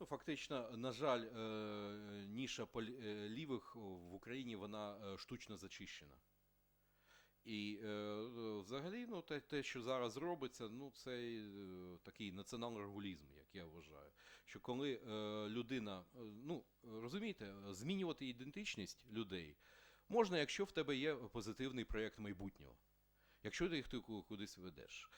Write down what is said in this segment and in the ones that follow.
Ну, фактично, на жаль, е, ніша е, лівих в Україні вона е, штучно зачищена. І взагалі, ну, те, те, що зараз робиться, ну, це такий націонал-регулізм, як я вважаю. Що коли людина, ну, розумієте, змінювати ідентичність людей можна, якщо в тебе є позитивний проєкт майбутнього. Якщо ти їх кудись ведеш.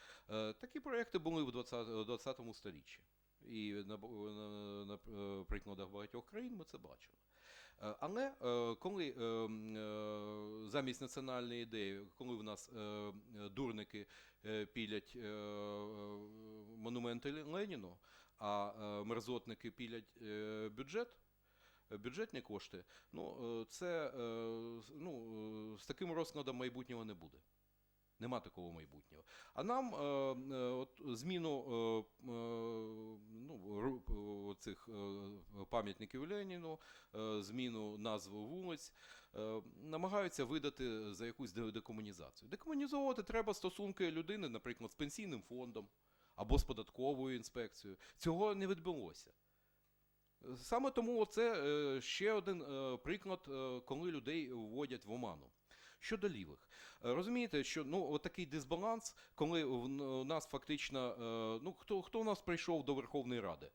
Такі проєкти були в 20, 20 сторіччі. І на, на, на е, прикладах багатьох країн ми це бачили. Е, Але е, коли замість національної ідеї, коли в нас дурники пілять монументи Леніну, а мерзотники пілять бюджет, бюджетні кошти, ну це ну, з таким розкладом майбутнього не буде. Нема такого майбутнього. А нам е, е, от, зміну е, ну, цих пам'ятників Леніну, зміну назви вулиць намагаються видати за якусь декомунізацію. Декомунізовувати треба стосунки людини, наприклад, з пенсійним фондом або з податковою інспекцією. Цього не відбулося. Саме тому це ще один приклад, коли людей вводять в оману. Щодо лівих, Е, розумієте, що ну от такий дисбаланс, коли в- нас фактично, е, ну хто, хто у нас прийшов до Верховної Ради?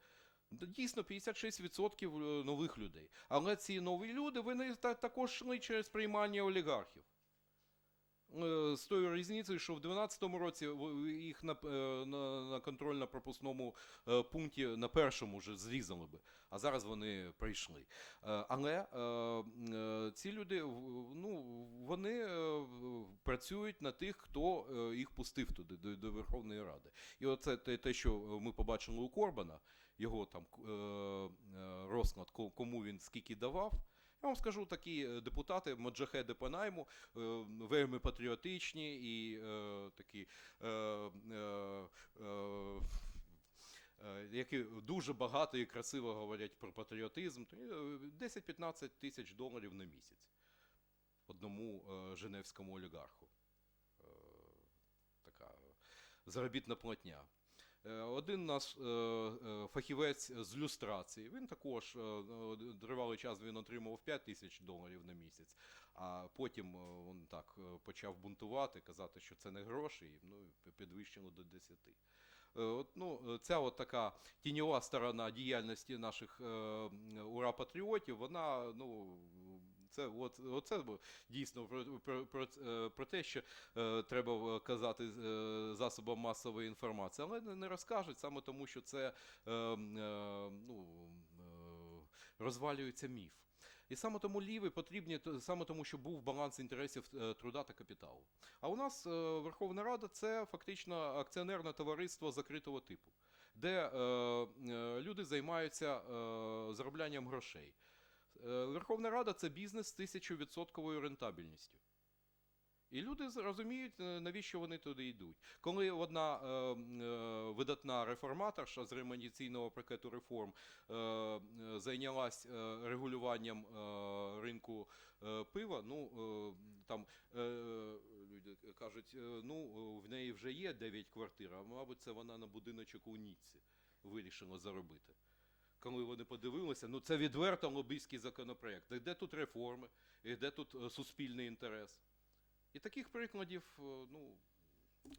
Дійсно, 56% нових людей. Але ці нові люди вони та- також йшли через приймання олігархів. Е, З тою різницею, що в 2012 році їх на, е, на, на контрольно-пропускному е, пункті на першому вже зрізали би, а зараз вони прийшли. Але ці люди ну, вони працюють на тих, хто їх пустив туди, до, до Верховної Ради. І оце те, те, що ми побачили у Корбана, його там розклад, ко- кому він скільки давав. Я вам скажу, такі е, депутати, моджахеди по найму, е, вельми патріотичні і е, такі. Які дуже багато і красиво говорять про патріотизм, то є, е, 10-15 тисяч доларів на місяць одному женевському олігарху. Така заробітна платня. Е, Один наш е, е, фахівець з люстрації, він також тривалий час він отримував 5 тисяч доларів на місяць, а потім він так почав бунтувати, казати, що це не гроші, ну, і підвищило до 10. Е, От, ну, ця от така тіньова сторона діяльності наших ура-патріотів, вона, ну, це, от, оце дійсно про, про, про, е, про те, що е, треба е, казати е, засобам масової інформації, але не, розкажуть саме тому, що це е, е, ну, е, розвалюється міф. І саме тому ліві потрібні саме тому, що був баланс інтересів е, труда та капіталу. А у нас Верховна Рада це фактично акціонерне товариство закритого типу, де е, люди займаються е, зароблянням грошей. Е, Верховна Рада це бізнес з тисячовідсотковою рентабельністю. І люди з- розуміють, е, навіщо вони туди йдуть. Коли одна е, е, видатна реформаторша з ремонтаційного пакету реформ е, зайнялась регулюванням е, ринку е, пива, ну е, там е, люди кажуть, ну в неї вже є 9 квартир, а мабуть, це вона на будиночок у Ніцці вирішила заробити. Коли вони подивилися, ну це відверто лобійський законопроект. Де тут реформи, і де тут е, суспільний інтерес? І таких прикладів, е, ну,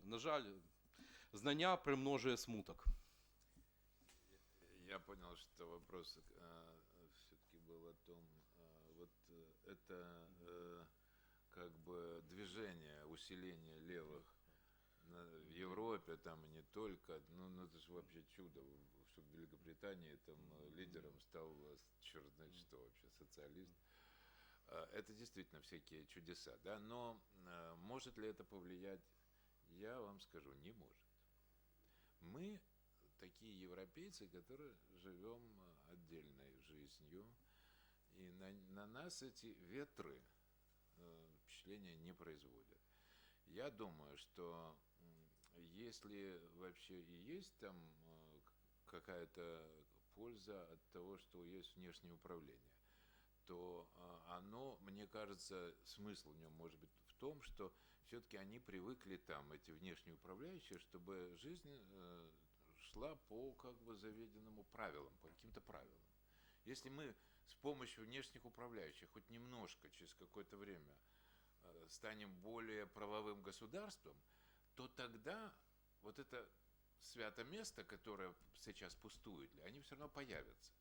на жаль, знання примножує смуток. Я понял, что вопрос все-таки был о том, э, вот э, это э, как бы движение, усиление левых на- в Европе, там и не только, ну, ну это же вообще чудо, в- что в Великобритании там э, лидером стал э, черт знает что вообще, социалист. Э, Это действительно всякие чудеса, да, но может ли это повлиять, я вам скажу, не может. Мы такие европейцы, которые живем отдельной жизнью, и на, на нас эти ветры э, впечатления не производят. Я думаю, что если вообще и есть там какая-то польза от того, что есть внешнее управление, то а, оно, мне кажется, смысл в нем может быть в том, что все-таки они привыкли там, эти внешние управляющие, чтобы жизнь э, шла по как бы заведенному правилам, по каким-то правилам. Если мы с помощью внешних управляющих хоть немножко через какое-то время э, станем более правовым государством, то тогда вот это свято место, которое сейчас пустует, они все равно появятся.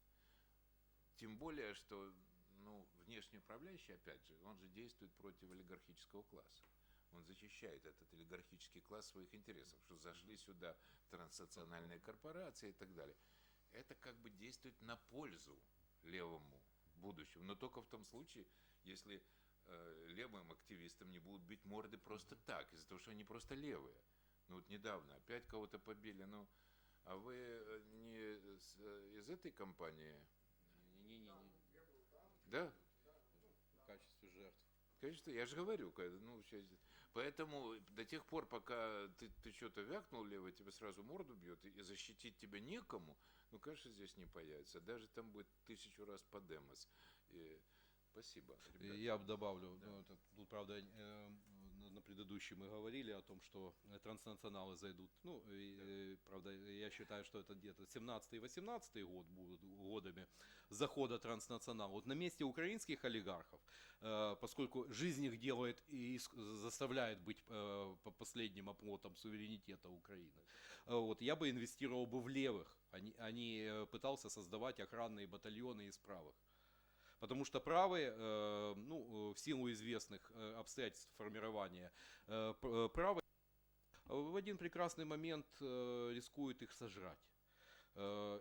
Тем более, что ну, внешний управляющий, опять же, он же действует против олигархического класса. Он защищает этот олигархический класс своих интересов, что зашли сюда транснациональные корпорации и так далее. Это как бы действует на пользу левому будущему, но только в том случае, если э, левым активистам не будут бить морды просто так, из-за того, что они просто левые. Ну вот недавно опять кого-то побили, ну, а вы э, не с- э, из этой компании? Не-не-не, Да? в качестве жертв. Конечно, я же говорю, ну, щас- поэтому до тех пор, пока ты, ты что-то вякнул лево, тебе сразу морду бьет, и, защитить тебя некому, ну, конечно, здесь не появится. Даже там будет тысячу раз Подемос. И спасибо, ребята. Я бы добавлю, Да. ну, это, тут, правда, э, на- предыдущей мы говорили о том, что э, транснационалы зайдут. Ну, и, э, правда, я считаю, что это где-то 17-18 год будут годами захода транснационала. Вот на месте украинских олигархов, э, поскольку жизнь их делает и заставляет быть по- последним оплотом суверенитета Украины, вот, я бы инвестировал бы в левых, а не, а не пытался создавать охранные батальоны из правых. Потому что правые, э, ну, э, в силу известных э, обстоятельств формирования правые, в один прекрасный момент рискуют их сожрать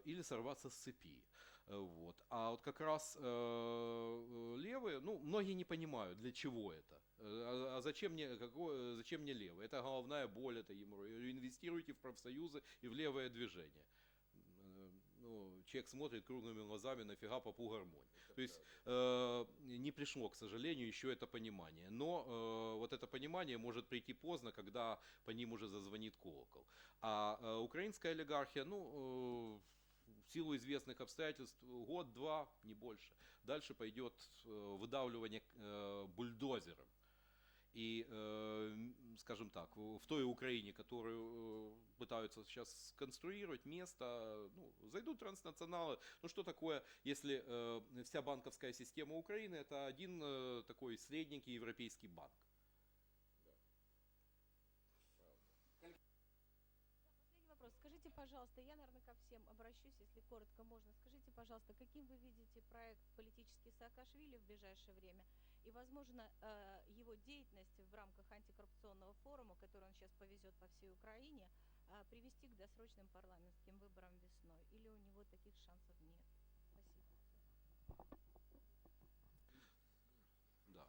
или сорваться с цепи. Вот. А вот как раз э, левые, ну, многие не понимают, для чего это. А, а зачем мне, какое, зачем мне левые? Это головная боль, это геморрой. Инвестируйте в профсоюзы и в левое движение. Ну, человек смотрит круглыми глазами, нафига попу гармонь. То есть э, не пришло, к сожалению, еще это понимание. Но э, вот это понимание может прийти поздно, когда по ним уже зазвонит колокол. А э, украинская олигархия, ну, э, в силу известных обстоятельств, год-два, не больше. Дальше пойдет э, выдавливание э, бульдозером. И, э, скажем так, в той Украине, которую э, пытаются сейчас сконструировать место, ну, зайдут транснационалы. Ну что такое, если э, вся банковская система Украины это один э, такой средненький европейский банк? Вопрос. Скажите, пожалуйста, я, наверное, ко всем обращусь, если коротко можно. Скажите, пожалуйста, каким вы видите проект политический Саакашвили в ближайшее время и, возможно, э, его деятельность в рамках антикоррупционного форума, который он сейчас повезет по всей Украине, э, привести к досрочным парламентским выборам весной? Или у него таких шансов нет? Спасибо. Да.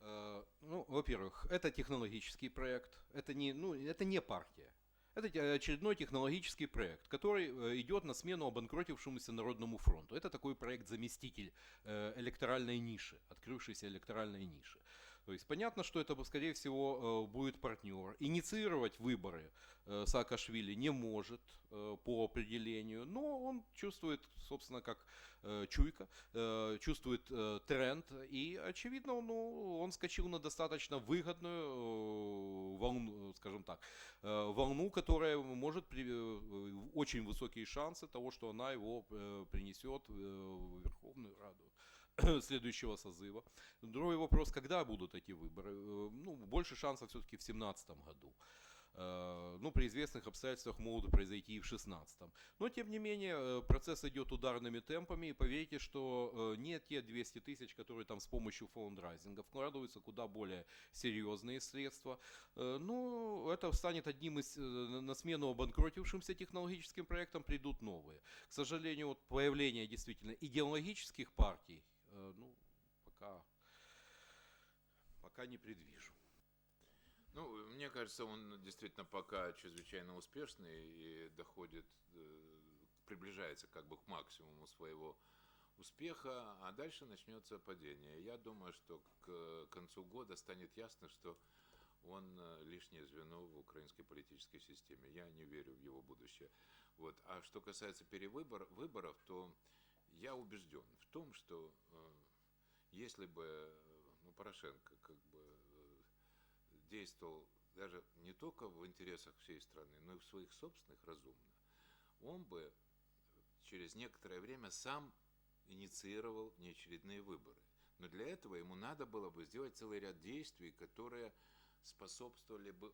Э, Ну, во-первых, это технологический проект, это не, ну, это не партия. Это те- очередной технологический проект, который э, идет на смену обанкротившемуся Народному фронту. Это такой проект-заместитель э, электоральной ниши, открывшейся электоральной ниши. То есть понятно, что это, скорее всего, э, будет партнер. Инициировать выборы э, Саакашвили не может э, по определению, но он чувствует, собственно, как чуйка, чувствует тренд, и, очевидно, ну, он скачал на достаточно выгодную волну, скажем так, волну, которая может очень высокие шансы того, что она его принесет в Верховную Раду следующего созыва. Другой вопрос, когда будут эти выборы? Э, Ну, больше шансов все-таки в 2017 году. Э, Ну, при известных обстоятельствах могут произойти и в 2016. Но, тем не менее, э, процесс идет ударными темпами, и поверьте, что не те 200 тысяч, которые там с помощью фондрайзинга вкладываются куда более серьезные средства. Ну, это станет одним из, на- смену обанкротившимся технологическим проектам придут новые. К сожалению, вот появление действительно идеологических партий, ну, пока, пока не предвижу. Ну, мне кажется, он действительно пока чрезвычайно успешный и доходит, э, приближается как бы к максимуму своего успеха, а дальше начнется падение. Я думаю, что к концу года станет ясно, что он э, лишнее звено в украинской политической системе. Я не верю в его будущее. Вот. А что касается перевыбор, выборов, то я убежден в том, что э, если бы э, ну, Порошенко как бы э, действовал даже не только в интересах всей страны, но и в своих собственных разумно, он бы через некоторое время сам инициировал неочередные выборы. Но для этого ему надо было бы сделать целый ряд действий, которые способствовали бы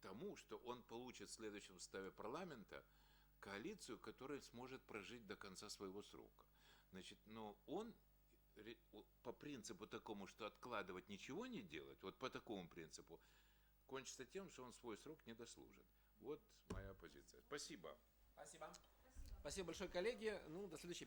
тому, что он получит в следующем составе парламента коалицию, которая сможет прожить до конца своего срока. Значит, но он по принципу такому, что откладывать ничего не делать, вот по такому принципу, кончится тем, что он свой срок не дослужит. Вот моя позиция. Спасибо. Спасибо. Спасибо большое, коллеги. Ну, до следующей